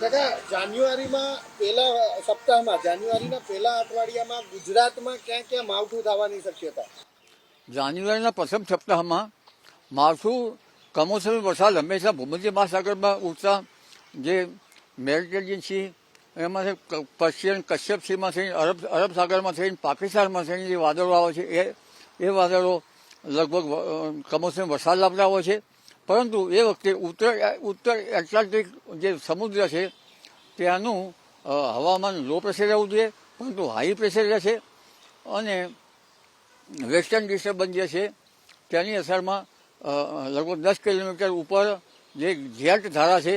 કાકા જાન્યુઆરીમાં પહેલા સપ્તાહમાં, જાન્યુઆરીના પહેલા અઠવાડિયામાં ગુજરાતમાં ક્યાં ક્યાં માવઠું થવાની શક્યતા? જાન્યુઆરીના પ્રથમ સપ્તાહમાં માવઠું કમોસમી વરસાદ હંમેશા ભૂમધ્ય મહાસાગરમાં ઉઠતા જે મેડિટેરિયન સી એમાંથી પશ્ચિમ કશ્યપ સીમાંથી અરબ અરબ સાગરમાં થઈને, પાકિસ્તાનમાં થઈને જે વાદળો આવે છે, એ એ વાદળો લગભગ કમોસમી વરસાદ લાવતા હોય છે. પરંતુ એ વખતે ઉત્તર ઉત્તર એટલાન્ટિક જે સમુદ્ર છે, ત્યાંનું હવામાન લો પ્રેશર રહેવું જોઈએ, પરંતુ હાઈ પ્રેશર રહેશે અને વેસ્ટર્ન ડિસ્ટર્બન્સ જે છે તેની અસરમાં લગભગ દસ કિલોમીટર ઉપર જે જેટ ધારા છે,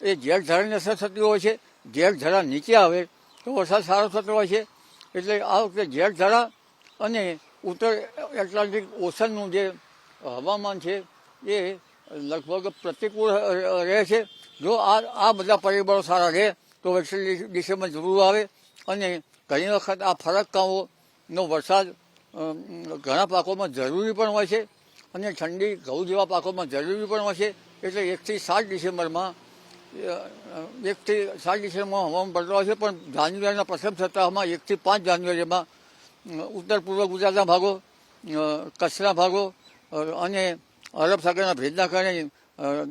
એ જેટ ધારાની અસર થતી હોય છે. જેટ ધારા નીચે આવે તો વરસાદ સારો થતો હોય છે. એટલે આ વખતે જેટ ધારા અને ઉત્તર એટલાન્ટિક ઓશનનું જે હવામાન છે, એ લગભગ પ્રતિકૂળ રહે છે. જો આ આ બધા પરિબળો સારા રહે, તો વેક્સિન ડિસેમ્બર જરૂર આવે. અને ઘણી વખત આ ફરકકાઓનો વરસાદ ઘણા પાકોમાં જરૂરી પણ હોય છે અને ઠંડી ઘઉં જેવા પાકોમાં જરૂરી પણ હોય છે. એટલે એકથી સાત ડિસેમ્બરમાં એકથી સાત ડિસેમ્બરમાં હવામાન બદલાવ છે, પણ જાન્યુઆરીના પ્રથમ સપ્તાહમાં એકથી પાંચ જાન્યુઆરીમાં ઉત્તર પૂર્વ ગુજરાતના ભાગો કચ્છના ભાગો અને અરબ સાગરના ભેદના કારણે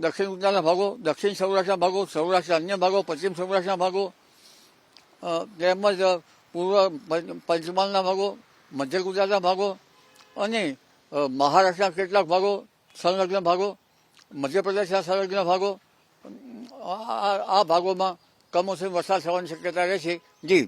દક્ષિણ ગુજરાતના ભાગો, દક્ષિણ સૌરાષ્ટ્રના ભાગો, સૌરાષ્ટ્રના અન્ય ભાગો, પશ્ચિમ સૌરાષ્ટ્રના ભાગો તેમજ પૂર્વ પંચમહાલના ભાગો, મધ્ય ગુજરાતના ભાગો અને મહારાષ્ટ્રના કેટલાક ભાગો, સંલગ્ન ભાગો, મધ્યપ્રદેશના સંલગ્ન ભાગો આ ભાગોમાં કમોસમી વરસાદ થવાની શક્યતા રહે છે. જી.